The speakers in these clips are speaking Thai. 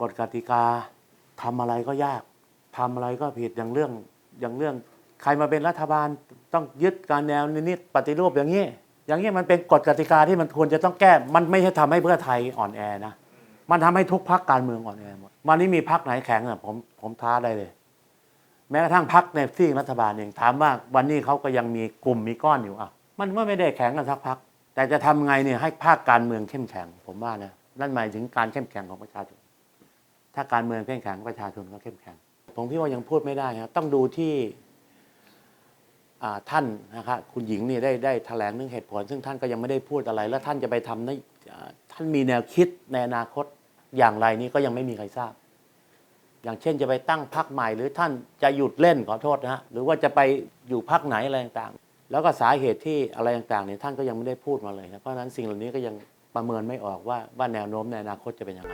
กฎกติกาทำอะไรก็ยากทำอะไรก็ผิดอย่างเรื่องอย่างเรื่อง ใครมาเป็นรัฐบาลต้องยึดการแนวนิดปฏิรูปอย่างนี้ อย่างนี้มันเป็นกฎกติกาที่มันควรจะต้องแก้ มันไม่ใช่ทำให้เพื่อไทยอ่อนแอนะมันทำให้ทุกพักการเมืองอ่อนแอหมดวันนี้มีพักไหนแข็งอะผมผมท้าได้เลย แม้กระทั่งพักในซีกรัฐบาลเองถามว่าวันนี้เขาก็ยังมีกลุ่มมีก้อนอยู่อะ มันก็ไม่ได้แข็งกันสักพัก แต่จะทำไงเนี่ยให้ภาคการเมืองเข้มแข็ง ผมว่านะนั่นหมายถึงการเข้มแข็งของประชาชน ถ้าการเมืองเข้มแข็งประชาชนก็เข้มแข็งผมพี่ว่ายังพูดไม่ได้ครับต้องดูที่ท่านนะครับคุณหญิงนี่ได้ได้แถลงเรื่องเหตุผล ซึ่งท่านก็ยังไม่ได้พูดอะไร แล้วท่านจะไปทำในท่านมีแนวคิดในอนาคตอย่างไรนี่ก็ยังไม่มีใครทราบ อย่างเช่นจะไปตั้งพรรคใหม่ หรือท่านจะหยุดเล่นขอโทษนะฮะหรือว่าจะไปอยู่พรรคไหนอะไรต่างๆ แล้วก็สาเหตุที่อะไรต่างๆเนี่ยท่านก็ยังไม่ได้พูดมาเลยนะเพราะฉะนั้นสิ่งเหล่านี้ก็ยังประเมินไม่ออกว่าว่าแนวโน้มในอนาคตจะเป็นยังไง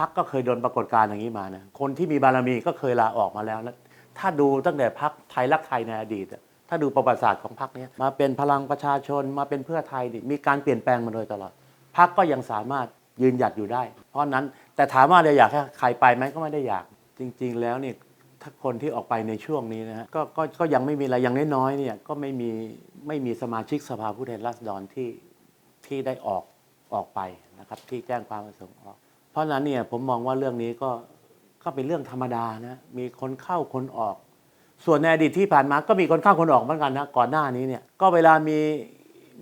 พักก็เคยโดนปรากฏการณ์อย่างนี้มานะคนที่มีบารมีก็เคยลาออกมาแล้วนะถ้าดูตั้งแต่พักไทยรักไทยในอดีตอะถ้าดูประวัติศาสตร์ของพักนี้มาเป็นพลังประชาชนมาเป็นเพื่อไทยนี่มีการเปลี่ยนแปลงมาโดยตลอดพักก็ยังสามารถยืนหยัดอยู่ได้ เพราะนั้นแต่ถามว่าเราอยากให้ใครไปไหมก็ไม่ได้อยาก จริง ๆ แล้วเนี่ยถ้าคนที่ออกไปในช่วงนี้นะฮะก็ก็ก็ยังไม่มีอะไรอย่างน้อยๆเนี่ยก็ไม่มีไม่มีสมาชิกสภาผู้แทนราษฎรที่ที่ได้ออกออกไปนะครับที่แจ้งความประสงค์ออก เพราะฉะนั้นเนี่ยผมมองว่าเรื่องนี้ก็ก็เป็นเรื่องธรรมดานะมีคนเข้าคนออก ส่วนในอดีตที่ผ่านมาก็มีคนเข้าคนออกเหมือนกันนะก่อนหน้านี้เนี่ยก็เวลามี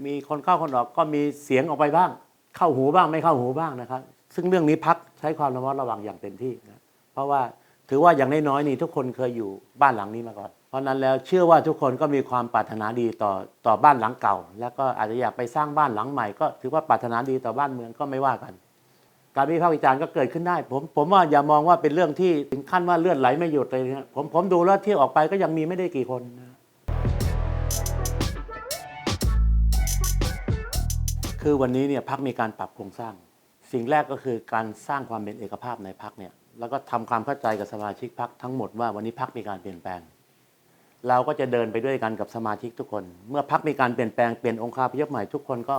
มีคนเข้าคนออกก็มีเสียงออกไปบ้าง เข้าหูบ้างไม่เข้าหูบ้างนะครับ ซึ่งเรื่องนี้พักใช้ความระมัดระวังอย่างเต็มที่นะเพราะว่าถือว่าอย่างน้อยๆนี่ทุกคนเคยอยู่บ้านหลังนี้มาก่อน เพราะฉะนั้นแล้วเชื่อว่าทุกคนก็มีความปรารถนาดีต่อต่อบ้านหลังเก่า แล้วก็อาจจะอยากไปสร้างบ้านหลังใหม่ก็ถือว่าปรารถนาดีต่อบ้านเมืองก็ไม่ว่ากัน การวิพากษ์วิจารณ์ก็เกิดขึ้นได้ ผมผมว่าอย่ามองว่าเป็นเรื่องที่ถึงขั้นว่าเลือดไหลไม่หยุดเลยนะผมผมดูแล้วที่ออกไปก็ยังมีไม่ได้กี่คนนะคือวันนี้เนี่ยพักมีการปรับโครงสร้าง สิ่งแรกก็คือการสร้างความเป็นเอกภาพในพักเนี่ยแล้วก็ทำความเข้าใจกับสมาชิกพักทั้งหมดว่าวันนี้พักมีการเปลี่ยนแปลง เราก็จะเดินไปด้วยกันกับสมาชิกทุกคน เมื่อพักมีการเปลี่ยนแปลงเปลี่ยนองค์คาพยพใหม่ทุกคนก็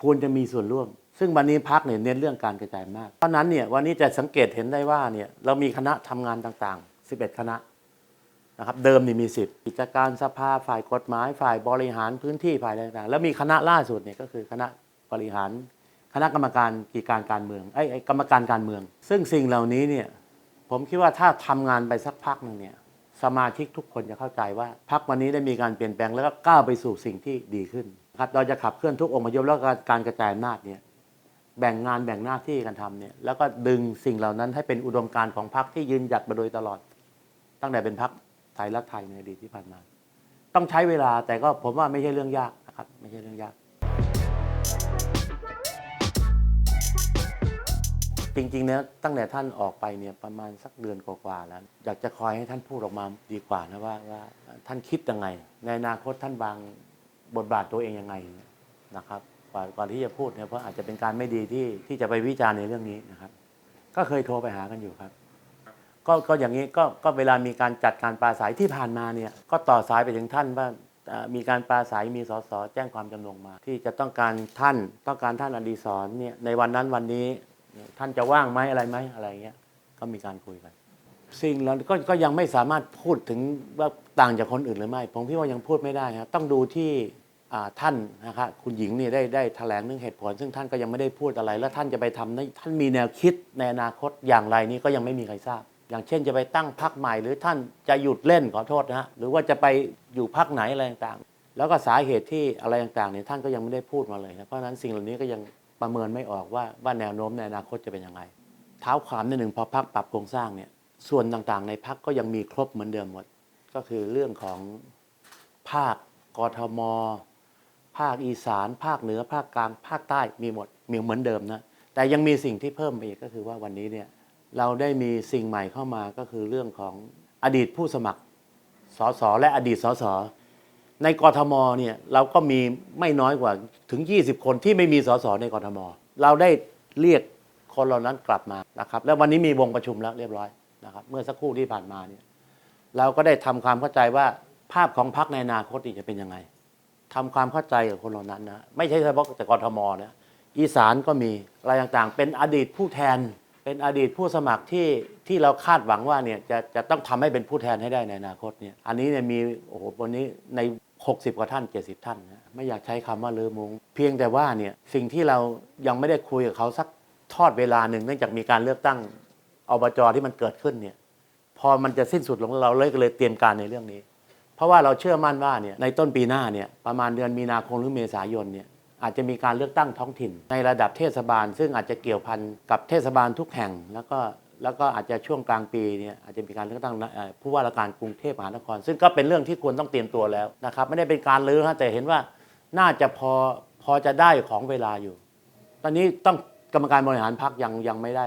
ควรจะมีส่วนร่วม ซึ่งวันนี้พักเนี่ยเน้นเรื่องการกระจายอำนาจเพราะนั้นเนี่ยวันนี้จะสังเกตเห็นได้ว่าเนี่ยเรามีคณะทำงานต่างๆ 11 คณะนะครับเดิมนี่มี 10 กิจการสภาฝ่ายกฎหมาย ฝ่ายบริหารพื้นที่ฝ่ายต่างๆ แล้วมีคณะล่าสุดเนี่ยก็คือคณะบริหาร คณะกรรมการกิจการการเมืองไอ้ไอ้กรรมการการเมือง ซึ่งสิ่งเหล่านี้เนี่ยผมคิดว่าถ้าทำงานไปสักพักหนึ่งเนี่ยสมาชิกทุกคนจะเข้าใจว่าพักวันนี้ได้มีการเปลี่ยนแปลงแล้วก็ก้าวไปสู่สิ่งที่ดีขึ้นครับเราจะขับเคลื่อนทุกองค์ประยุแล้วก็การกระจายอำนาจเนี่ย แบ่งงานแบ่งหน้าที่กันทำเนี่ยแล้วก็ดึงสิ่งเหล่านั้นให้เป็นอุดมการณ์ของพรรคที่ยืนหยัดมาโดยตลอด ตั้งแต่เป็นพรรคไทยรักไทยในอดีตที่ผ่านมา ต้องใช้เวลาแต่ก็ผมว่าไม่ใช่เรื่องยากนะครับไม่ใช่เรื่องยาก จริงๆเนี่ยตั้งแต่ท่านออกไปเนี่ยประมาณสักเดือนกว่าๆแล้ว อยากจะคอยให้ท่านพูดออกมาดีกว่านะว่าว่าท่านคิดยังไง ในอนาคตท่านวางบทบาทตัวเองยังไงนะครับ ก่อนก่อนที่จะพูดเนี่ยเพราะอาจจะเป็นการไม่ดีที่ที่จะไปวิจารณ์ในเรื่องนี้นะครับ ก็เคยโทรไปหากันอยู่ครับ ก็ก็อย่างนี้ก็ก็เวลามีการจัดการปราศัยที่ผ่านมาเนี่ยก็ต่อสายไปถึงท่านว่าเอ่อมีการปราศัยมีสสแจ้งความจำนงมา ที่จะต้องการท่านต้องการท่านอดีศรเนี่ยในวันนั้นวันนี้ท่านจะว่างไหมอะไรไหมอะไรเงี้ยก็มีการคุยกัน สิ่งเราก็ก็ยังไม่สามารถพูดถึงว่าต่างจากคนอื่นหรือไม่ ผมพี่ว่ายังพูดไม่ได้ครับต้องดูที่ ท่านนะครับคุณหญิงเนี่ยได้ได้แถลงเรื่องเหตุผล ซึ่งท่านก็ยังไม่ได้พูดอะไร แล้วท่านจะไปทำท่านมีแนวคิดในอนาคตอย่างไรนี่ก็ยังไม่มีใครทราบ อย่างเช่นจะไปตั้งพรรคใหม่ หรือท่านจะหยุดเล่นขอโทษนะฮะหรือว่าจะไปอยู่พรรคไหนอะไรต่างๆ แล้วก็สาเหตุที่อะไรต่างๆเนี่ยท่านก็ยังไม่ได้พูดมาเลยนะเพราะฉะนั้นสิ่งเหล่านี้ก็ยังประเมินไม่ออกว่าว่าแนวโน้มในอนาคตจะเป็นยังไงเท้าความนิดหนึ่งพอพักปรับโครงสร้างเนี่ยส่วนต่างๆ ในพักก็ยังมีครบเหมือนเดิมหมด ก็คือเรื่องของภาคกทม ภาคอีสาน ภาคเหนือ ภาคกลาง ภาคใต้มีหมดมีเหมือนเดิมนะ แต่ยังมีสิ่งที่เพิ่มไปอีกก็คือว่าวันนี้เนี่ยเราได้มีสิ่งใหม่เข้ามาก็คือเรื่องของอดีตผู้สมัครสสและอดีตสสในกรทมเนี่ยเราก็มีไม่น้อยกว่าถึง 20 คนที่ไม่มีสสในกรทม เราได้เรียกคนเหล่านั้นกลับมานะครับ แล้ววันนี้มีวงประชุมแล้วเรียบร้อยนะครับ เมื่อสักครู่ที่ผ่านมาเนี่ยเราก็ได้ทำความเข้าใจว่าภาพของพรรคในอนาคตจะเป็นยังไง ทำความเข้าใจกับคนเหล่านั้นนะไม่ใช่เฉพาะแต่กรทมนะอีสานก็มีอะไรต่างๆ เป็นอดีตผู้แทน เป็นอดีตผู้สมัครที่ที่เราคาดหวังว่าเนี่ยจะจะต้องทำให้เป็นผู้แทนให้ได้ในอนาคตเนี่ยอันนี้เนี่ยมีโอ้โหวันนี้ใน 60 กว่าท่าน 70 ท่านนะไม่อยากใช้คำว่าเลอมุงเพียงแต่ว่าเนี่ยสิ่งที่เรายังไม่ได้คุยกับเขาสักทอดเวลาหนึ่งเนื่องจากมีการเลือกตั้งอบจที่มันเกิดขึ้นเนี่ยพอมันจะสิ้นสุดลงเราเลยก็เลยเตรียมการในเรื่องนี้ เพราะว่าเราเชื่อมั่นว่าเนี่ยในต้นปีหน้าเนี่ยประมาณเดือนมีนาคมหรือเมษายนเนี่ยอาจจะมีการเลือกตั้งท้องถิ่น ในระดับเทศบาล ซึ่งอาจจะเกี่ยวพันกับเทศบาลทุกแห่ง แล้วก็แล้วก็อาจจะช่วงกลางปีเนี่ยอาจจะมีการเลือกตั้งผู้ว่าราชการกรุงเทพมหานคร ซึ่งก็เป็นเรื่องที่ควรต้องเตรียมตัวแล้วนะครับไม่ได้เป็นการลือนะแต่เห็นว่าน่าจะพอพอจะได้ของเวลาอยู่ ตอนนี้ต้องกรรมการบริหารพรรคยังยังไม่ได้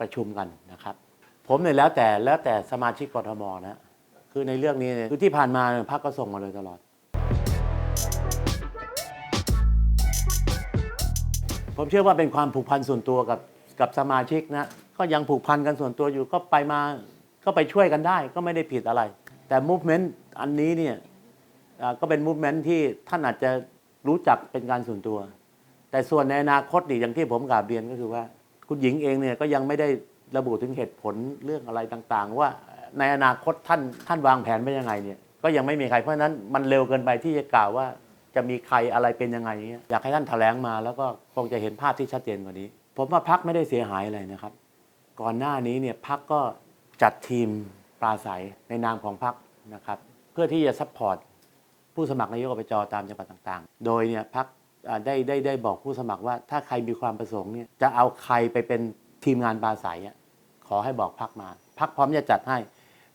ประชุมกันนะครับ ผมเนี่ยแล้วแต่แล้วแต่สมาชิกกรทมนะ คือในเรื่องนี้เนี่ยคือที่ผ่านมาเนี่ยพรรคก็ส่งมาเลยตลอด ผมเชื่อว่าเป็นความผูกพันส่วนตัวกับกับสมาชิกนะ ก็ยังผูกพันกันส่วนตัวอยู่ก็ไปมาก็ไปช่วยกันได้ก็ไม่ได้ผิดอะไร แต่มูฟเมนต์อันนี้เนี่ยอ่าก็เป็นมูฟเมนต์ที่ท่านอาจจะรู้จักเป็นการส่วนตัว แต่ส่วนในอนาคตนี่อย่างที่ผมกราบเรียนก็คือว่า คุณหญิงเองเนี่ยก็ยังไม่ได้ระบุถึงเหตุผลเรื่องอะไรต่างๆ ว่า ในอนาคตท่านท่านวางแผนไว้ยังไงเนี่ยก็ยังไม่มีใครเพราะฉะนั้นมันเร็วเกินไปที่จะกล่าวว่าจะมีใครอะไรเป็นยังไงเงี้ยอยากให้ท่านแถลงมาแล้วก็คงจะเห็นภาพที่ชัดเจนกว่านี้ ผมว่าพักไม่ได้เสียหายอะไรนะครับ ก่อนหน้านี้เนี่ยพักก็จัดทีมปราศัยในนามของพักนะครับเพื่อที่จะซัพพอร์ตผู้สมัครนายกอบจตามจังหวัดต่างๆ โดยเนี่ยพักได้ได้ได้บอกผู้สมัครว่า ถ้าใครมีความประสงค์เนี่ยจะเอาใครไปเป็นทีมงานปราศัยขอให้บอกพักมาพักพร้อมจะจัดให้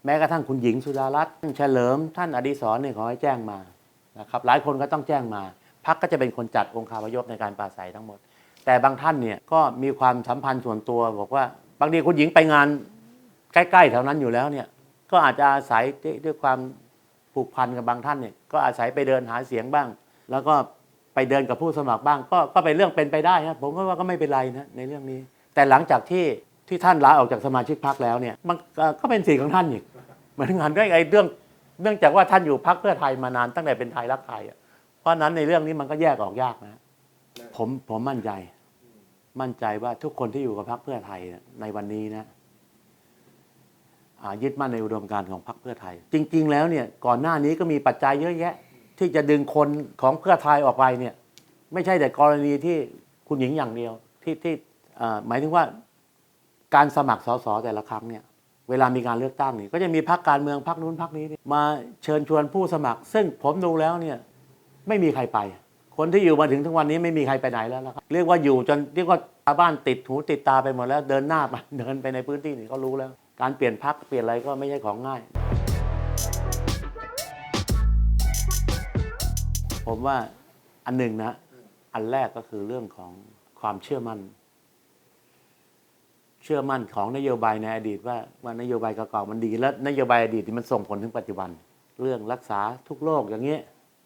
แม้กระทั่งคุณหญิงสุดารัตน์ท่านเฉลิมท่านอดีศรเนี่ยขอให้แจ้งมานะครับหลายคนก็ต้องแจ้งมาพักก็จะเป็นคนจัดองค์คาพยพในการปราศัยทั้งหมด แต่บางท่านเนี่ยก็มีความสัมพันธ์ส่วนตัว บอกว่าบางทีคุณหญิงไปงานใกล้ๆแถวนั้นอยู่แล้วเนี่ยก็อาจจะอาศัยด้วยความผูกพันกับบางท่านเนี่ยก็อาศัยไปเดินหาเสียงบ้าง แล้วก็ไปเดินกับผู้สมัครบ้าง ก็ก็เป็นเรื่องเป็นไปได้นะผมก็ว่าก็ไม่เป็นไรนะในเรื่องนี้ แต่หลังจากที่ที่ท่านลาออกจากสมาชิกพรรคแล้วเนี่ยมันก็ก็เป็นสิทธิ์ของท่านอีก เหมือนกันด้วยไอ้เรื่องเนื่องจากว่าท่านอยู่พรรคเพื่อไทยมานานตั้งแต่เป็นไทยรักไทยอะเพราะนั้นในเรื่องนี้มันก็แยกออกยากนะ ผมผมมั่นใจ มั่นใจว่าทุกคนที่อยู่กับพรรคเพื่อไทยในวันนี้นะยึดมั่นในอุดมการณ์ของพรรคเพื่อไทย จริง ๆ แล้วเนี่ยก่อนหน้านี้ก็มีปัจจัยเยอะแยะ ที่จะดึงคนของเพื่อไทยออกไปเนี่ย ไม่ใช่แต่กรณีที่คุณหญิงอย่างเดียว ที่ที่หมายถึงว่าการสมัครสสแต่ละครั้งเนี่ย เวลามีการเลือกตั้งนี่ก็จะมีพรรคการเมืองพรรคนู้นพรรคนี้มาเชิญชวนผู้สมัคร ซึ่งผมดูแล้วเนี่ยไม่มีใครไป คนที่อยู่มาถึงทุกวันนี้ไม่มีใครไปไหนแล้วนะครับเรียกว่าอยู่จนเรียกว่าชาวบ้านติดหูติดตาไปหมดแล้ว เดินหน้าไปเดินไปในพื้นที่นี่ก็รู้แล้ว การเปลี่ยนพักเปลี่ยนอะไรก็ไม่ใช่ของง่าย ผมว่าอันหนึ่งนะอันแรกก็คือเรื่องของความเชื่อมั่น เชื่อมั่นของนโยบายในอดีตว่าว่านโยบายเก่าๆมันดี และนโยบายอดีตที่มันส่งผลถึงปัจจุบัน เรื่องรักษาทุกโรคอย่างเงี้ย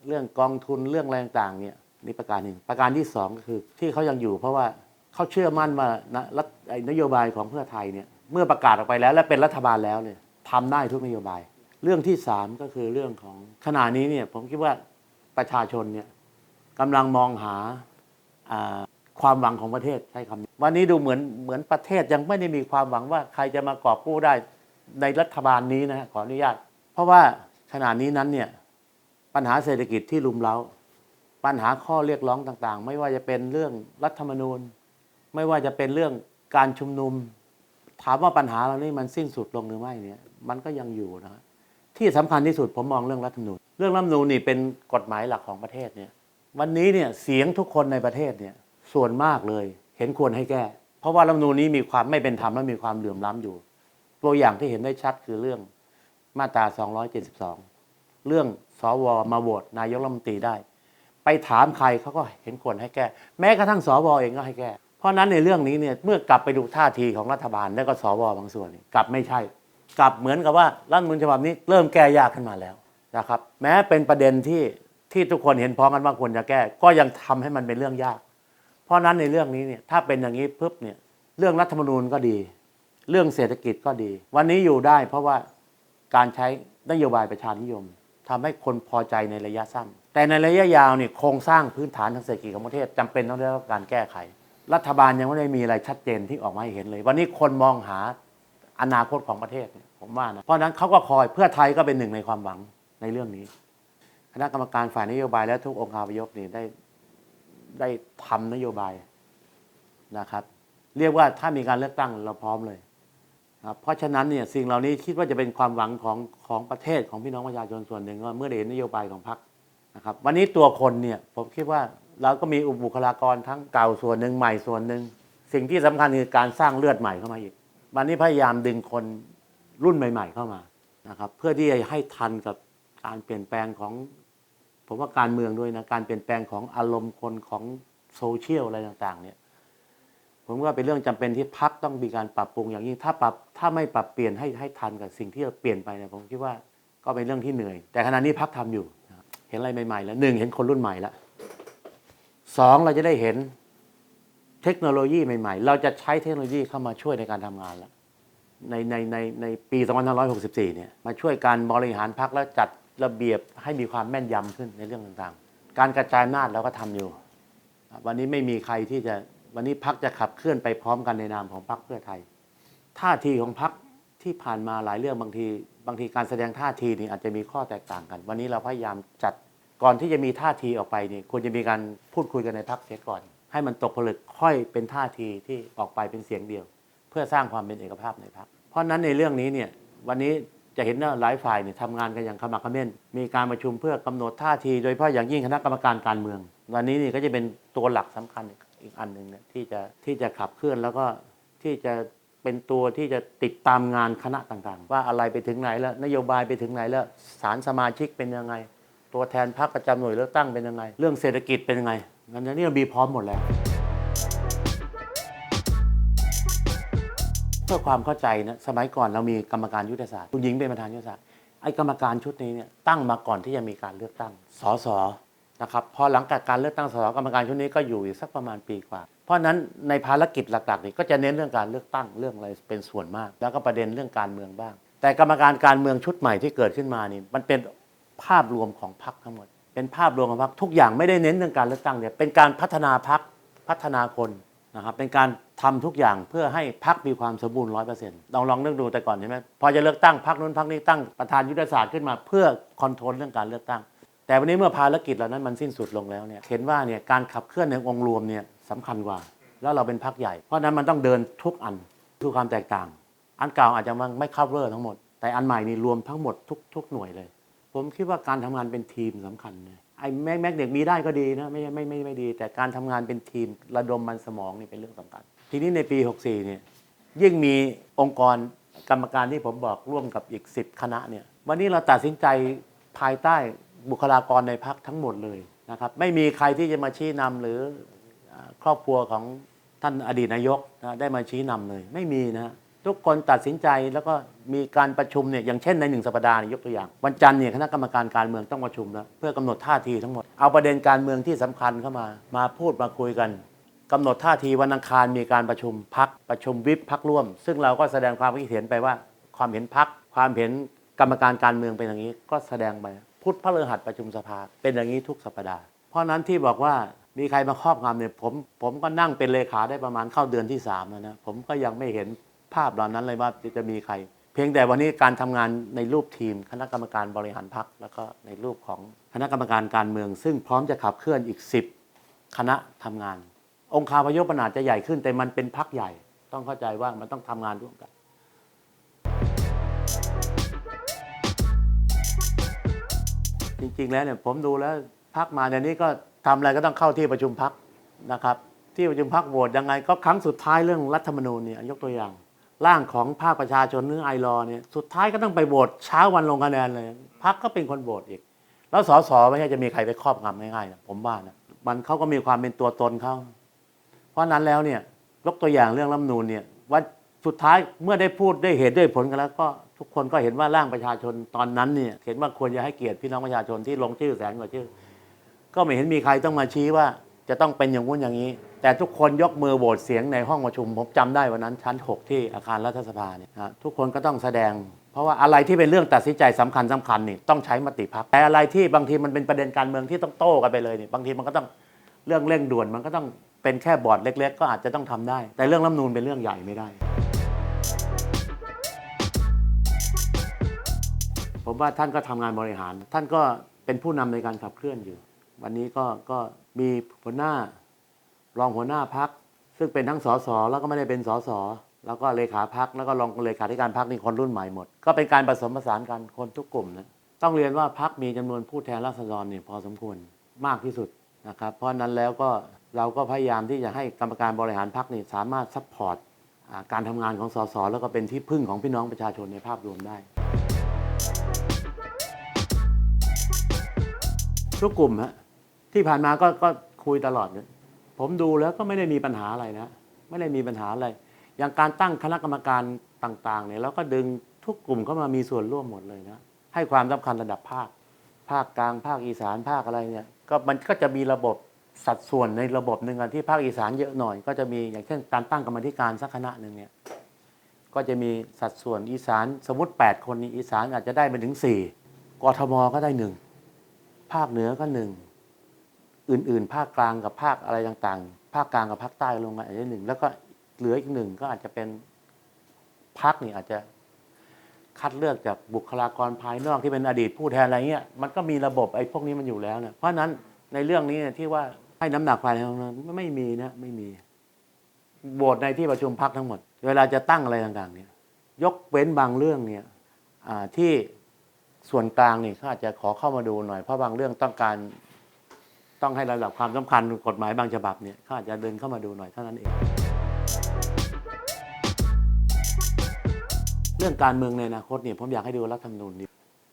เรื่องกองทุนเรื่องอะไรต่างๆเนี่ยนี่ประการหนึ่งประการที่สองก็คือที่เขายังอยู่ เพราะว่าเขาเชื่อมั่นว่านะรัฐนโยบายของเพื่อไทยเนี่ยเมื่อประกาศออกไปแล้ว และเป็นรัฐบาลแล้วเนี่ยทำได้ทุกนโยบาย เรื่องที่สามก็คือเรื่องของขณะนี้เนี่ยผมคิดว่าประชาชนเนี่ยกำลังมองหาอ่า ความหวังของประเทศใช้คำนี้วันนี้ดูเหมือนเหมือนประเทศยังไม่ได้มีความหวังว่าใครจะมากอบกู้ได้ในรัฐบาลนี้นะขออนุญาต เพราะว่าขณะนี้นั้นเนี่ยปัญหาเศรษฐกิจที่ลุมเล้าปัญหาข้อเรียกร้องต่างๆ ไม่ว่าจะเป็นเรื่องรัฐธรรมนูญ ไม่ว่าจะเป็นเรื่องการชุมนุม ถามว่าปัญหาเหล่านี้มันสิ้นสุดลงหรือไม่เนี่ยมันก็ยังอยู่นะที่สำคัญที่สุดผมมองเรื่องรัฐธรรมนูญ เรื่องรัฐธรรมนูญนี่เป็นกฎหมายหลักของประเทศเนี่ยวันนี้เนี่ยเสียงทุกคนในประเทศเนี่ย ส่วนมากเลย เห็นควรให้แก้ เพราะว่ารัฐมนูญนี้มีความไม่เป็นธรรมและมีความเหลื่อมล้ำอยู่ ตัวอย่างที่เห็นได้ชัดคือเรื่องมาตรา 272 เรื่องสวมาโหวตนายกรัฐมนตรีได้ ไปถามใครเขาก็เห็นควรให้แก้ แม้กระทั่งสวเองก็ให้แก้ เพราะนั้นในเรื่องนี้เนี่ยเมื่อกลับไปดูท่าทีของรัฐบาลและก็สวบางส่วนกลับไม่ใช่ กลับเหมือนกับว่ารัฐมนูญฉบับนี้เริ่มแก้ยากขึ้นมาแล้วนะครับ แม้เป็นประเด็นที่ที่ทุกคนเห็นพ้องกันว่าควรจะแก้ ก็ยังทำให้มันเป็นเรื่องยาก เพราะนั้นในเรื่องนี้เนี่ยถ้าเป็นอย่างนี้ปุ๊บเนี่ยเรื่องรัฐธรรมนูญก็ดี เรื่องเศรษฐกิจก็ดี วันนี้อยู่ได้เพราะว่าการใช้นโยบายประชานิยมทำให้คนพอใจในระยะสั้น แต่ในระยะยาวเนี่ยโครงสร้างพื้นฐานทางเศรษฐกิจของประเทศจำเป็นต้องได้รับการแก้ไข รัฐบาลยังไม่ได้มีอะไรชัดเจนที่ออกมาให้เห็นเลย วันนี้คนมองหาอนาคตของประเทศผมว่านะเพราะนั้นเขาก็คอยเพื่อไทยก็เป็นหนึ่งในความหวังในเรื่องนี้ คณะกรรมการฝ่ายนโยบายและทุกองค์คาพยพนี่ได้ ได้ทำนโยบายนะครับ เรียกว่าถ้ามีการเลือกตั้งเราพร้อมเลยครับเพราะฉะนั้นเนี่ยสิ่งเหล่านี้คิดว่าจะเป็นความหวังของของประเทศของพี่น้องประชาชนส่วนหนึ่งว่าเมื่อเห็นนโยบายของพรรคนะครับวันนี้ตัวคนเนี่ยผมคิดว่าเราก็มีอุบุคลากรทั้งเก่าส่วนหนึ่งใหม่ส่วนหนึ่งสิ่งที่สำคัญคือการสร้างเลือดใหม่เข้ามาอีก วันนี้พยายามดึงคนรุ่นใหม่ ๆ เข้ามานะครับเพื่อที่จะให้ทันกับการเปลี่ยนแปลงของ ผมว่าการเมืองด้วยนะการเปลี่ยนแปลงของอารมณ์คนของโซเชียลอะไรต่างๆ เนี่ยผมว่าเป็นเรื่องจำเป็นที่พักต้องมีการปรับปรุงอย่างยิ่งถ้าปรับถ้าไม่ปรับเปลี่ยนให้ให้ทันกับสิ่งที่เราเปลี่ยนไปเนี่ยผมคิดว่าก็เป็นเรื่องที่เหนื่อย แต่ขณะนี้พักทำอยู่ เห็นอะไรใหม่ๆแล้วหนึ่งเห็นคนรุ่นใหม่แล้วสองเราจะได้เห็นเทคโนโลยีใหม่ ๆ เราจะใช้เทคโนโลยีเข้ามาช่วยในการทำงานแล้วในในในในปี 2564 เนี่ยมาช่วยการบริหารพักและจัด ระเบียบให้มีความแม่นยำขึ้นในเรื่องต่างๆ การกระจายอำนาจเราก็ทำอยู่ วันนี้ไม่มีใครที่จะวันนี้พักจะขับเคลื่อนไปพร้อมกันในนามของพักเพื่อไทย ท่าทีของพักที่ผ่านมาหลายเรื่องบางที บางทีการแสดงท่าทีนี่อาจจะมีข้อแตกต่างกัน วันนี้เราพยายามจัดก่อนที่จะมีท่าทีออกไปนี่ควรจะมีการพูดคุยกันในพักเสียก่อน ให้มันตกผลึกค่อยเป็นท่าทีที่ออกไปเป็นเสียงเดียว เพื่อสร้างความเป็นเอกภาพในพักเพราะนั้นในเรื่องนี้เนี่ยวันนี้ จะเห็นว่าหลายฝ่ายเนี่ยทำงานกันอย่างขมักเขม้น มีการประชุมเพื่อกำหนดท่าที โดยเฉพาะอย่างยิ่งคณะกรรมการการเมือง วันนี้นี่ก็จะเป็นตัวหลักสำคัญอีกอันหนึ่งเนี่ยที่จะที่จะขับเคลื่อนแล้วก็ที่จะเป็นตัวที่จะติดตามงานคณะต่างๆ ว่าอะไรไปถึงไหนแล้ว นโยบายไปถึงไหนแล้วสารสมาชิกเป็นยังไง ตัวแทนพรรคประจำหน่วยเลือกตั้งเป็นยังไง เรื่องเศรษฐกิจเป็นยังไงงั้นนี่เรามีพร้อมหมดแล้ว เพื่อความเข้าใจนะสมัยก่อนเรามีกรรมการยุทธศาสตร์คุณหญิงเป็นประธานยุทธศาสตร์ไอ้กรรมการชุดนี้เนี่ยตั้งมาก่อนที่จะมีการเลือกตั้งสสนะครับพอหลังจากการเลือกตั้งสสกรรมการชุดนี้ก็อยู่อีกสักประมาณปีกว่า เพราะฉะนั้นในภารกิจหลักๆนี่ก็จะเน้นเรื่องการเลือกตั้งเรื่องอะไรเป็นส่วนมาก แล้วก็ประเด็นเรื่องการเมืองบ้าง แต่กรรมการการเมืองชุดใหม่ที่เกิดขึ้นมานี่มันเป็นภาพรวมของพรรคทั้งหมด เป็นภาพรวมของพรรคทุกอย่างไม่ได้เน้นเรื่องการเลือกตั้งเนี่ยเป็นการพัฒนาพรรคพัฒนาคน นะครับเป็นการทำทุกอย่างเพื่อให้พักมีความสมบูรณ์ร้อยเปอร์เซ็นต์ลองลองนึกดูแต่ก่อนใช่ไหมพอจะเลือกตั้งพักนู้นพักนี้ตั้งประธานยุทธศาสตร์ขึ้นมาเพื่อคอนโทรลเรื่องการเลือกตั้ง แต่วันนี้เมื่อภารกิจเหล่านั้นมันสิ้นสุดลงแล้วเนี่ยเห็นว่าเนี่ยการขับเคลื่อนในองค์รวมเนี่ยสำคัญกว่า แล้วเราเป็นพักใหญ่ เพราะนั้นมันต้องเดินทุกอันทุกความแตกต่าง อันเก่าอาจจะไม่ cover ทั้งหมด แต่อันใหม่นี่รวมทั้งหมดทุกทุกหน่วยเลย ผมคิดว่าการทำงานเป็นทีมสำคัญนะ ไอ้แม็กแม็กเด็กมีได้ก็ดีนะไม่ใช่ไม่ไม่ไม่ดี แต่การทำงานเป็นทีมระดมมันสมองนี่เป็นเรื่องสำคัญ ทีนี้ในปี 64เนี่ยยิ่งมีองค์กรกรรมการที่ผมบอกร่วมกับอีก 10 คณะเนี่ยวันนี้เราตัดสินใจภายใต้บุคลากรในพักทั้งหมดเลยนะครับไม่มีใครที่จะมาชี้นำหรือครอบครัวของท่านอดีตนายกนะได้มาชี้นำเลย ไม่มีนะ ทุกคนตัดสินใจแล้วก็มีการประชุมเนี่ยอย่างเช่นในหนึ่งสัปดาห์เนี่ยยกตัวอย่าง วันจันทร์เนี่ยคณะกรรมการการเมืองต้องประชุมแล้วเพื่อกำหนดท่าทีทั้งหมดเอาประเด็นการเมืองที่สำคัญเข้ามา มาพูดมาคุยกันกำหนดท่าทีวันอังคารมีการประชุมพักประชุมวิปพักร่วม ซึ่งเราก็แสดงความคิดเห็นไปว่า ความเห็นพักความเห็นกรรมการการเมืองเป็นอย่างนี้ ก็แสดงไปพุธพระฤหัสประชุมสภาเป็นอย่างนี้ทุกสัปดาห์ เพราะฉะนั้นที่บอกว่ามีใครมาครอบงำเนี่ยผมผมก็นั่งเป็นเลขาได้ประมาณเข้าเดือนที่3แล้วนะผมก็ยังไม่เห็น ภาพเหล่านั้นเลยว่าจะมีใคร เพียงแต่วันนี้การทำงานในรูปทีม คณะกรรมการบริหารพักแล้วก็ในรูปของคณะกรรมการการเมือง ซึ่งพร้อมจะขับเคลื่อนอีก 10 คณะทำงาน องค์คาพยพขนาดจะใหญ่ขึ้น แต่มันเป็นพักใหญ่ ต้องเข้าใจว่ามันต้องทำงานร่วมกันจริงๆ แล้วเนี่ยผมดูแล้วพักมาเดี๋ยวนี้ก็ทำอะไรก็ต้องเข้าที่ประชุมพักนะครับ ที่ประชุมพักโหวตยังไงก็ครั้งสุดท้ายเรื่องรัฐธรรมนูญเนี่ยยกตัวอย่าง ร่างของภาคประชาชนหรือไอรอเนี่ยสุดท้ายก็ต้องไปโหวตเช้าวันลงคะแนนเลยพักก็เป็นคนโหวตอีก แล้วสสไม่ใช่จะมีใครไปครอบงำง่ายๆนะผมว่านะมันเขาก็มีความเป็นตัวตนเขาเพราะนั้นแล้วเนี่ยยกตัวอย่างเรื่องรัฐมนูญเนี่ยว่าสุดท้ายเมื่อได้พูดได้เหตุได้ผลกันแล้วก็ทุกคนก็เห็นว่าร่างประชาชนตอนนั้นเนี่ยเห็นว่าควรจะให้เกียรติพี่น้องประชาชนที่ลงชื่อแสนกว่าชื่อ ก็ไม่เห็นมีใครต้องมาชี้ว่าจะต้องเป็นอย่างงู้นอย่างนี้ แต่ทุกคนยกมือโหวตเสียงในห้องประชุมผมจำได้วันนั้นชั้น 6 ที่อาคารรัฐสภาเนี่ยนะทุกคนก็ต้องแสดง เพราะว่าอะไรที่เป็นเรื่องตัดสินใจสำคัญสำคัญนี่ต้องใช้มติพักแต่อะไรที่บางทีมันเป็นประเด็นการเมืองที่ต้องโต้กันไปเลยนี่บางทีมันก็ต้องเรื่องเร่งด่วนมันก็ต้องเป็นแค่บอร์ดเล็ก ๆ ก็อาจจะต้องทำได้ แต่เรื่องรัฐธรรมนูนเป็นเรื่องใหญ่ไม่ได้ ผมว่าท่านก็ทำงานบริหาร ท่านก็เป็นผู้นำในการขับเคลื่อนอยู่ วันนี้ก็ก็มีหัวหน้า รองหัวหน้าพัก ซึ่งเป็นทั้งสสแล้วก็ไม่ได้เป็นสสแล้วก็เลขาพักแล้วก็รองเลขาธิการพักนี่คนรุ่นใหม่หมด ก็เป็นการผสมผสานกันคนทุกกลุ่มนะต้องเรียนว่าพักมีจำนวนผู้แทนราษฎรเนี่ยพอสมควรมากที่สุดนะครับเพราะนั้นแล้วก็เราก็พยายามที่จะให้กรรมการบริหารพักนี่สามารถซัพพอร์ตการทำงานของสสแล้วก็เป็นที่พึ่งของพี่น้องประชาชนในภาพรวมได้ ทุกกลุ่มฮะที่ผ่านมาก็ก็คุยตลอดเนี่ย ผมดูแล้วก็ไม่ได้มีปัญหาอะไรนะ ไม่ได้มีปัญหาอะไร อย่างการตั้งคณะกรรมการต่างๆเนี่ยเราก็ดึงทุกกลุ่มเข้ามามีส่วนร่วมหมดเลยนะ ให้ความสำคัญระดับภาค ภาคกลางภาคอีสานภาคอะไรเนี่ยก็มันก็จะมีระบบสัดส่วนในระบบหนึ่งอันที่ภาคอีสานเยอะหน่อย ก็จะมีอย่างเช่นการตั้งกรรมธิการสักคณะหนึ่งเนี่ยก็จะมีสัดส่วนอีสานสมมติ 8 คนอีสานอาจจะได้ไปถึง 4กทมก็ได้หนึ่งภาคเหนือก็หนึ่ง อื่นๆ ภาคกลางกับภาคอะไรต่างๆ ภาคกลางกับภาคใต้ลงมาอาจจะหนึ่งแล้วก็เหลืออีกหนึ่งก็อาจจะเป็นพักนี่อาจจะคัดเลือกจากบุคลากรภายนอกที่เป็นอดีตผู้แทนอะไรเงี้ยมันก็มีระบบไอ้พวกนี้มันอยู่แล้วเนี่ยเพราะนั้นในเรื่องนี้เนี่ยที่ว่าให้น้ำหนักภายในนั้นไม่มีนะไม่มีโหวตในที่ประชุมพักทั้งหมด เวลาจะตั้งอะไรต่างๆเนี่ยยกเว้นบางเรื่องเนี่ยอ่าที่ส่วนกลางนี่เขาอาจจะขอเข้ามาดูหน่อยเพราะบางเรื่องต้องการ ต้องให้ระดับความสำคัญกฎหมายบางฉบับเนี่ยเขาอาจจะเดินเข้ามาดูหน่อยเท่านั้นเอง เรื่องการเมืองในอนาคตเนี่ยผมอยากให้ดูรัฐธรรมนูญนี้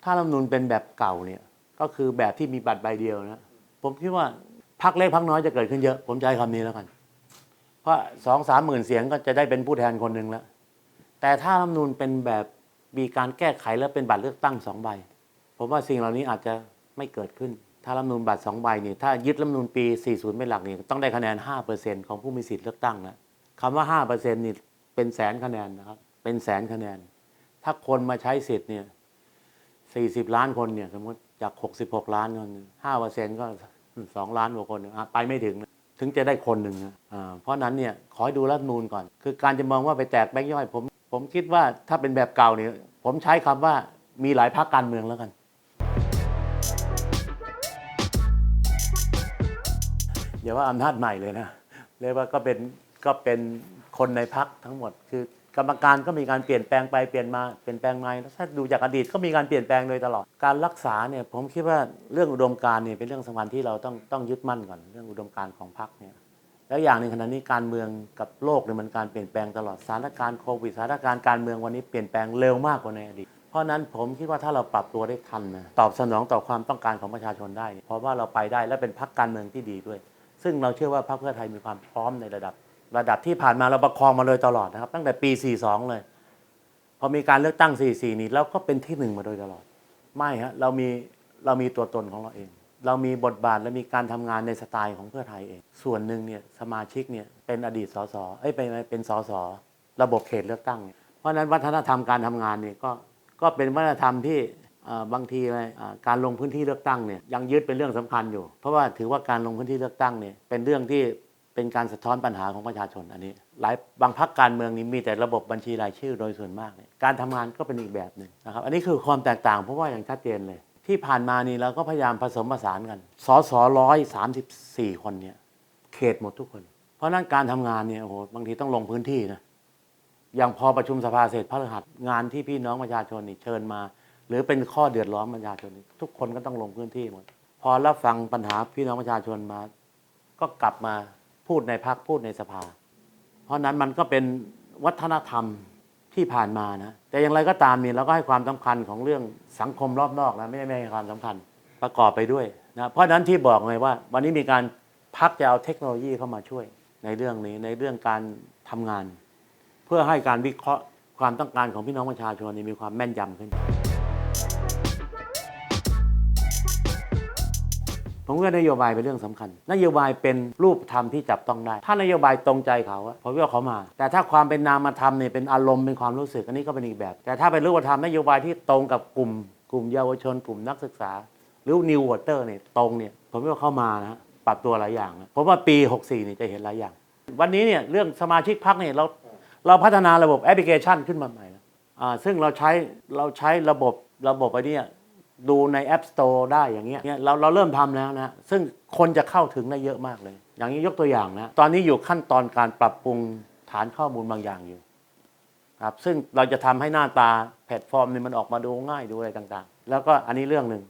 ถ้ารัฐธรรมนูญเป็นแบบเก่าเนี่ยก็คือแบบที่มีบัตรใบเดียวนะผมคิดว่าพักเล็กพักน้อยจะเกิดขึ้นเยอะ ผมใช้คำนี้แล้วกัน เพราะสองสามหมื่นเสียงก็จะได้เป็นผู้แทนคนหนึ่งแล้ว แต่ถ้ารัฐธรรมนูญเป็นแบบมีการแก้ไขแล้วเป็นบัตรเลือกตั้งสองใบ ผมว่าสิ่งเหล่านี้อาจจะไม่เกิดขึ้น ถ้ารัฐมนูญบัตรสองใบนี่ถ้ายึดรัฐมนูญปี 40 เป็นหลักนี่ต้องได้คะแนน 5%ของผู้มีสิทธิ์เลือกตั้งนะคำว่า 5%นี่เป็นแสนคะแนนนะครับ เป็นแสนคะแนน ถ้าคนมาใช้สิทธิ์เนี่ย 40 ล้านคนเนี่ยสมมติจาก 66 ล้านคน5%ก็ 2 ล้านกว่าคนอะไปไม่ถึงนะถึงจะได้คนหนึ่งนะเพราะนั้นเนี่ยขอให้ดูรัฐมนูญก่อน คือการจะมองว่าไปแตกแบงค์ย่อยผม ผมคิดว่าถ้าเป็นแบบเก่าเนี่ยผมใช้คำว่ามีหลายพรรคการเมืองแล้วกัน อย่าว่าอำนาจใหม่เลยนะเรียกว่าก็เป็นก็เป็นคนในพักทั้งหมด คือกรรมการก็มีการเปลี่ยนแปลงไปเปลี่ยนมาเปลี่ยนแปลงมาแล้วถ้าดูจากอดีตก็มีการเปลี่ยนแปลงโดยตลอดการรักษาเนี่ยผมคิดว่าเรื่องอุดมการณ์เนี่ยเป็นเรื่องสำคัญที่เราต้องต้องยึดมั่นก่อนเรื่องอุดมการณ์ของพรรคเนี่ยแล้วอย่างหนึ่งขณะนี้การเมืองกับโลกเนี่ยมันการเปลี่ยนแปลงตลอดสถานการณ์โควิดสถานการณ์การเมืองวันนี้เปลี่ยนแปลงเร็วมากกว่าในอดีตเพราะนั้นผมคิดว่าถ้าเราปรับตัวได้ทันนะตอบสนองต่อความต้องการของประชาชนได้เพราะว่าเราไปได้และเป็นพรรคการเมืองที่ดีด้วย ซึ่งเราเชื่อว่าพรรคเพื่อไทยมีความพร้อมในระดับ ระดับที่ผ่านมาเราประคองมาเลยตลอดนะครับ ตั้งแต่ปี 42 เลย พอมีการเลือกตั้ง 44 นี้เราก็เป็นที่หนึ่งมาโดยตลอด ไม่ฮะเรามีเรามีตัวตนของเราเอง เรามีบทบาทและมีการทำงานในสไตล์ของเพื่อไทยเอง ส่วนหนึ่งเนี่ยสมาชิกเนี่ยเป็นอดีตสสเอ้ยเป็นเป็นสสระบบเขตเลือกตั้ง เพราะฉะนั้นวัฒนธรรมการทำงานเนี่ยก็ก็เป็นวัฒนธรรมที่ บางทีการลงพื้นที่เลือกตั้งเนี่ยยังยึดเป็นเรื่องสำคัญอยู่ เพราะว่าถือว่าการลงพื้นที่เลือกตั้งเนี่ยเป็นเรื่องที่เป็นการสะท้อนปัญหาของประชาชนอันนี้ หลายบางพักการเมืองนี้มีแต่ระบบบัญชีรายชื่อโดยส่วนมากเนี่ยการทำงานก็เป็นอีกแบบหนึ่งนะครับอันนี้คือความแตกต่างเพราะว่าอย่างชัดเจนเลย ที่ผ่านมานี่เราก็พยายามผสมผสานกันสสร้อยสามสิบสี่คนเนี่ยเขตหมดทุกคน เพราะฉะนั้นการทำงานเนี่ยโอ้โหบางทีต้องลงพื้นที่นะอย่างพอประชุมสภาเสร็จพระรหัสงานที่พี่น้องประชาชนนี่เชิญมา หรือเป็นข้อเดือดร้อนประชาชนทุกคนก็ต้องลงพื้นที่หมดพอรับฟังปัญหาพี่น้องประชาชนมา ก็กลับมาพูดในพักพูดในสภา เพราะนั้นมันก็เป็นวัฒนธรรมที่ผ่านมานะแต่อย่างไรก็ตามเนี่ยเราก็ให้ความสำคัญของเรื่องสังคมรอบนอกนะไม่ได้ไม่ให้ความสำคัญประกอบไปด้วยนะเพราะนั้นที่บอกไงว่า วันนี้มีการพักจะเอาเทคโนโลยีเข้ามาช่วยในเรื่องนี้ในเรื่องการทำงาน เพื่อให้การวิเคราะห์ความต้องการของพี่น้องประชาชนนี่มีความแม่นยำขึ้น ผมว่านโยบายเป็นเรื่องสำคัญ นโยบายเป็นรูปธรรมที่จับต้องได้ ถ้านโยบายตรงใจเขาอะผมว่าเขามา แต่ถ้าความเป็นนามธรรมเนี่ยเป็นอารมณ์เป็นความรู้สึกอันนี้ก็เป็นอีกแบบ แต่ถ้าเป็นรูปธรรมนโยบายที่ตรงกับกลุ่ม กลุ่มเยาวชน กลุ่มนักศึกษา หรือนิววอเตอร์เนี่ยตรงเนี่ยผมว่าเข้ามานะปรับตัวหลายอย่างนะผมว่าปี 64เนี่ยจะเห็นหลายอย่าง วันนี้เนี่ยเรื่องสมาชิกพักเนี่ยเราเราพัฒนาระบบแอปพลิเคชันขึ้นมาใหม่แล้วอ่าซึ่งเราใช้เราใช้ระบบระบบไอ้เนี่ย ดูใน App Store ได้อย่างเงี้ยเราเราเริ่มทำแล้วนะ ซึ่งคนจะเข้าถึงได้เยอะมากเลย อย่างนี้ยกตัวอย่างนะ ตอนนี้อยู่ขั้นตอนการปรับปรุงฐานข้อมูลบางอย่างอยู่ครับซึ่งเราจะทำให้หน้าตาแพลตฟอร์มเนี่ยมันออกมาดูง่ายดูอะไรต่างๆ แล้วก็อันนี้เรื่องหนึ่ง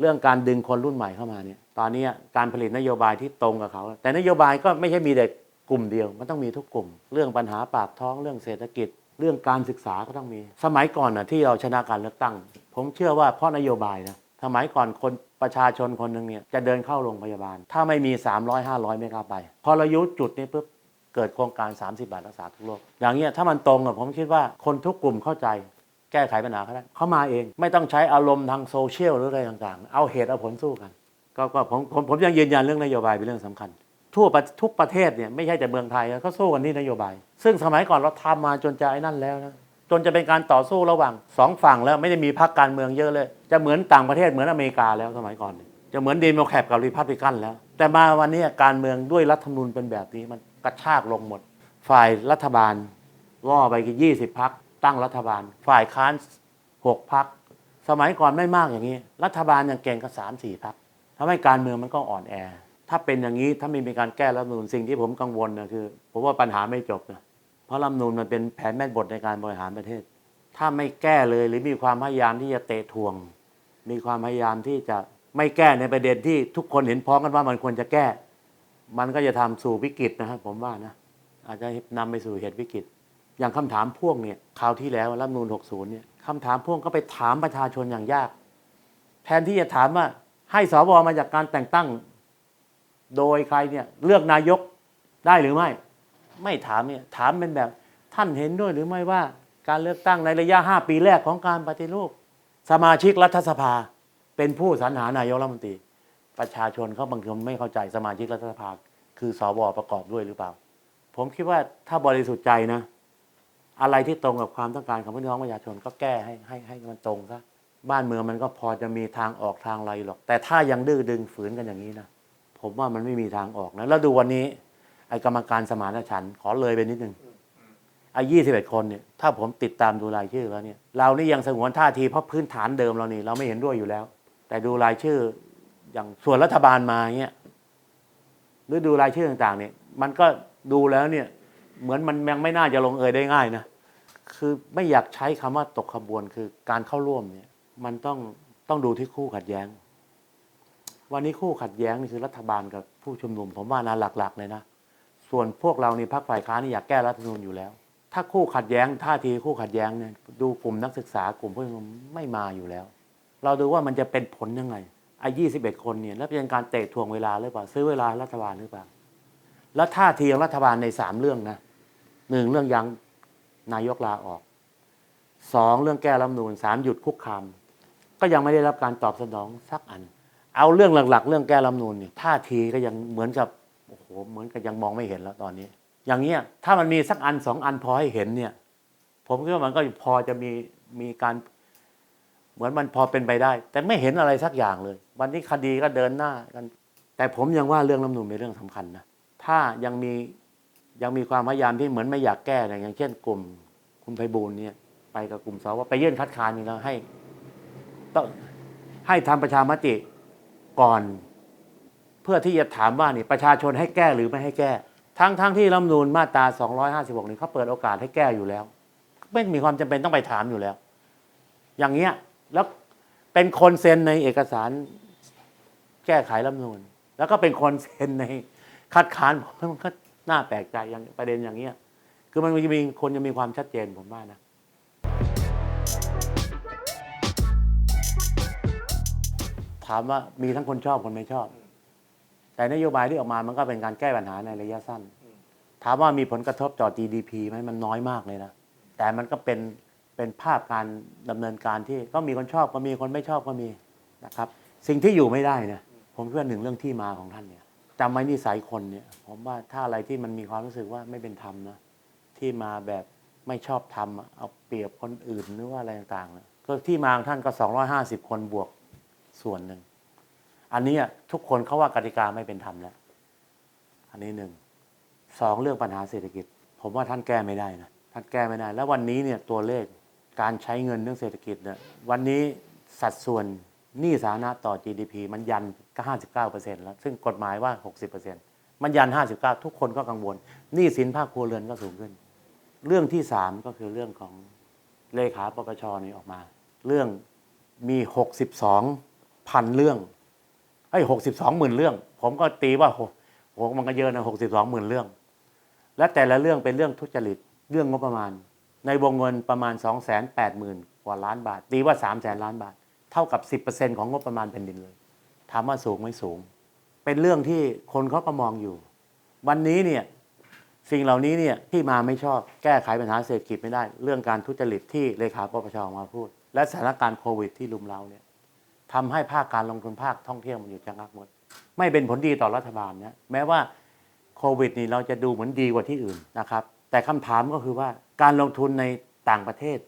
เรื่องการดึงคนรุ่นใหม่เข้ามาเนี่ยตอนนี้การผลิตนโยบายที่ตรงกับเขา แต่นโยบายก็ไม่ใช่มีแต่กลุ่มเดียว มันต้องมีทุกกลุ่ม เรื่องปัญหาปากท้องเรื่องเศรษฐกิจ เรื่องการศึกษาก็ต้องมี สมัยก่อนนะที่เราชนะการเลือกตั้ง ผมเชื่อว่าเพราะนโยบายนะสมัยก่อนคนประชาชนคนหนึ่งเนี่ยจะเดินเข้าโรงพยาบาล ถ้าไม่มี 300 500 ไม่กล้าไป พอเรายุจุดนี้ปุ๊บเกิดโครงการ 30 บาทรักษาทุกโรคอย่างเงี้ยถ้ามันตรงอะผมคิดว่าคนทุกกลุ่มเข้าใจ แก้ไขปัญหาเขาได้เขามาเองไม่ต้องใช้อารมณ์ทางโซเชียลหรืออะไรต่างๆ เอาเหตุเอาผลสู้กัน ก็ผมผมผมยังยืนยันเรื่องนโยบายเป็นเรื่องสำคัญ ทั่วทุกประเทศเนี่ยไม่ใช่แต่เมืองไทยเขาสู้กันที่นโยบาย ซึ่งสมัยก่อนเราทำมาจนจะไอ้นั่นแล้วนะจนจะเป็นการต่อสู้ระหว่างสองฝั่งแล้วไม่ได้มีพรรคการเมืองเยอะเลย จะเหมือนต่างประเทศเหมือนอเมริกาแล้วสมัยก่อน จะเหมือนเดโมแครตกับรีพับลิกันแล้ว แต่มาวันนี้การเมืองด้วยรัฐธรรมนูญเป็นแบบนี้มันกระชากลงหมด ฝ่ายรัฐบาลล่อไปกี่ยี่สิบพักตั้งรัฐบาล ฝ่ายค้านหกพักสมัยก่อนไม่มากอย่างนี้ รัฐบาลยังเก่งก็สามสี่พักทำให้การเมืองมันก็อ่อนแอ ถ้าเป็นอย่างนี้ถ้าไม่มีการแก้รัฐมนูญสิ่งที่ผมกังวลนะคือผมว่าปัญหาไม่จบนะเพราะรัฐมนูญมันเป็นแผนแม่บทในการบริหารประเทศ ถ้าไม่แก้เลยหรือมีความพยายามที่จะเตะทวง มีความพยายามที่จะไม่แก้ในประเด็นที่ทุกคนเห็นพ้องกันว่ามันควรจะแก้ มันก็จะทำสู่วิกฤตนะครับผมว่านะอาจจะนำไปสู่เหตุวิกฤต อย่างคำถามพ่วงเนี่ยคราวที่แล้วรัฐมนูล60เนี่ยคำถามพ่วงก็ไปถามประชาชนอย่างยาก แทนที่จะถามว่าให้สวมาจากการแต่งตั้ง โดยใครเนี่ยเลือกนายกได้หรือไม่ ไม่ถามเนี่ยถามเป็นแบบท่านเห็นด้วยหรือไม่ว่า การเลือกตั้งในระยะ 5 ปีแรกของการปฏิรูป สมาชิกรัฐสภา เป็นผู้สรรหานายกรัฐมนตรี ประชาชนเขาบางคนไม่เข้าใจสมาชิกรัฐสภา คือสวประกอบด้วยหรือเปล่า ผมคิดว่าถ้าบริสุทธิ์ใจนะอะไรที่ตรงกับความต้องการของพี่น้องประชาชนก็แก้ให้ให้ให้มันตรงซะบ้านเมืองมันก็พอจะมีทางออกทางอะไรหรอก แต่ถ้ายังดื้อดึงฝืนกันอย่างนี้นะ ผมว่ามันไม่มีทางออกนะ แล้วดูวันนี้ ไอ้กรรมการสมานฉันท์ขอเลยไปนิดนึงไอ้ยี่สิบเอ็ดคนเนี่ยถ้าผมติดตามดูรายชื่อแล้วเนี่ยเรานี่ยังสงวนท่าทีเพราะพื้นฐานเดิมเรานี่ เราไม่เห็นด้วยอยู่แล้ว แต่ดูรายชื่ออย่างส่วนรัฐบาลมาเนี่ยหรือดูรายชื่อต่างๆ เนี่ย มันก็ดูแล้วเนี่ย เหมือนมันยังไม่น่าจะลงเอยได้ง่ายนะคือไม่อยากใช้คำว่าตกขบวนคือการเข้าร่วมเนี่ย มันต้องต้องดูที่คู่ขัดแย้ง วันนี้คู่ขัดแย้งนี่คือรัฐบาลกับผู้ชุมนุม ผมว่านะหลัก ๆ เลยนะ ส่วนพวกเรานี่พรรคฝ่ายค้านนี่อยากแก้รัฐธรรมนูญอยู่แล้ว ถ้าคู่ขัดแย้งท่าทีคู่ขัดแย้งเนี่ยดูกลุ่มนักศึกษากลุ่มผู้ชุมนุมไม่มาอยู่แล้ว เราดูว่ามันจะเป็นผลยังไงไอ้ยี่สิบเอ็ดคนเนี่ยแล้วเป็นการเตะทวงเวลาหรือเปล่าซื้อเวลารัฐบาลหรือเปล่า แล้วท่าทีของรัฐบาลในสามเรื่องนะหนึ่งเรื่องยังนายกลาออกสองเรื่องแก้รัฐธรรมนูญสามหยุดคุกคามก็ยังไม่ได้รับการตอบสนองสักอัน เอาเรื่องหลัก ๆ เรื่องแก้รัฐมนูญนี่ท่าทีก็ยังเหมือนกับโอ้โหเหมือนกับยังมองไม่เห็นแล้วตอนนี้ อย่างเงี้ยถ้ามันมีสักอันสองอันพอให้เห็นเนี่ย ผมคิดว่ามันก็พอจะมีมีการ เหมือนมันพอเป็นไปได้ แต่ไม่เห็นอะไรสักอย่างเลย วันนี้คดีก็เดินหน้ากัน แต่ผมยังว่าเรื่องรัฐมนูญเป็นเรื่องสำคัญนะถ้ายังมียังมีความพยายามที่เหมือนไม่อยากแก้อย่างเช่น กลุ่มคุณไพบูลย์เนี่ย ไปกับกลุ่มสว่าไปยื่นคัดค้านนี่แล้วให้ต้องให้ทำประชามติ ก่อน เพื่อที่จะถามว่านี่ประชาชนให้แก้หรือไม่ให้แก้ ทั้งทั้งที่รัฐมนูญมาตรา 256 นี่เขาเปิดโอกาสให้แก้อยู่แล้ว ไม่มีความจำเป็นต้องไปถามอยู่แล้ว อย่างเงี้ยแล้วเป็นคนเซ็นในเอกสารแก้ไขรัฐมนูญแล้วก็เป็นคนเซ็นในคัดค้านผมมันก็น่าแปลกใจอย่างประเด็นอย่างเงี้ยคือมันจะมีคนจะมีความชัดเจนผมว่านะ ถามว่ามีทั้งคนชอบคนไม่ชอบ แต่นโยบายที่ออกมามันก็เป็นการแก้ปัญหาในระยะสั้น ถามว่ามีผลกระทบต่อ GDP ไหมมันน้อยมากเลยนะ แต่มันก็เป็นเป็นภาพการดำเนินการที่ก็มีคนชอบก็มีคนไม่ชอบก็มีนะครับ สิ่งที่อยู่ไม่ได้นะผมคิดว่าหนึ่งเรื่องที่มาของท่านเนี่ยจำไว้นิสัยคนเนี่ย ผมว่าถ้าอะไรที่มันมีความรู้สึกว่าไม่เป็นธรรมนะที่มาแบบไม่ชอบทำเอาเปรียบคนอื่นหรือว่าอะไรต่างๆนะก็ที่มาของท่านก็ 250 คนบวก ส่วนหนึ่ง อันนี้ทุกคนเขาว่ากติกาไม่เป็นธรรมแล้ว อันนี้หนึ่งสองเรื่องปัญหาเศรษฐกิจ ผมว่าท่านแก้ไม่ได้นะท่านแก้ไม่ได้ แล้ววันนี้เนี่ยตัวเลขการใช้เงินเรื่องเศรษฐกิจเนี่ยวันนี้สัดส่วนหนี้สาธารณะต่อ GDP มันยันก็59%แล้ว ซึ่งกฎหมายว่า 60%มันยัน 59 ทุกคนก็กังวลหนี้สินภาคครัวเรือนก็สูงขึ้น เรื่องที่สามก็คือเรื่องของเลขาปปชนี่ออกมา เรื่องมี 62 พันเรื่องไอ้หกสิบสองหมื่นเรื่อง ผมก็ตีว่าโหโหมันก็เยอะนะหกสิบสองหมื่นเรื่อง และแต่ละเรื่องเป็นเรื่องทุจริตเรื่องงบประมาณ ในวงเงินประมาณ2 8 0 0 0 0กว่าล้านบาท ตีว่า3 0 0แสนล้านบาท เท่ากับ10%ของงบประมาณแผ่นดินเลยถามว่าสูงไม่สูง เป็นเรื่องที่คนเขาก็มองอยู่ วันนี้เนี่ยสิ่งเหล่านี้เนี่ยที่มาไม่ชอบแก้ไขปัญหาเศรษฐกิจไม่ได้ เรื่องการทุจริตที่เลขาปปชออกมาพูด และสถานการณ์โควิดที่ลุมเราเนี่ย ทำให้ภาคการลงทุนภาคท่องเที่ยวมันอยู่ชะงักหมด ไม่เป็นผลดีต่อรัฐบาลนะแม้ว่าโควิดนี่เราจะดูเหมือนดีกว่าที่อื่นนะครับ แต่คำถามก็คือว่าการลงทุนในต่างประเทศ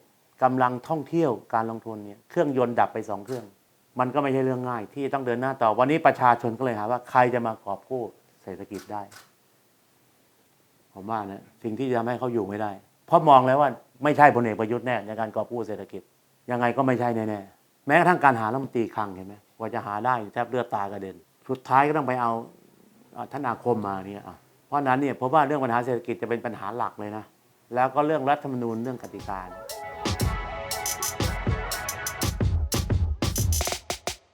กำลังท่องเที่ยวการลงทุนเนี่ยเครื่องยนต์ดับไปสองเครื่อง มันก็ไม่ใช่เรื่องง่าย ที่ต้องเดินหน้าต่อวันนี้ประชาชนก็เลยหาว่าใครจะมากอบกู้เศรษฐกิจได้ผมว่านะสิ่งที่จะทำให้เขาอยู่ไม่ได้ เพราะมองแล้วว่าไม่ใช่พลเอกประยุทธ์แน่ในการกอบกู้เศรษฐกิจ ยังไงก็ไม่ใช่แน่ๆ แม้กระทั่งการหารัฐมนตรีคลังเห็นไหมกว่าจะหาได้แทบเลือดตากระเด็น สุดท้ายก็ต้องไปเอาอ่าท่านอาคมมาเนี่ยเพราะฉะนั้นเนี่ยเพราะว่าเรื่องปัญหาเศรษฐกิจจะเป็นปัญหาหลักเลยนะ แล้วก็เรื่องรัฐธรรมนูญเรื่องกติกาเนี่ย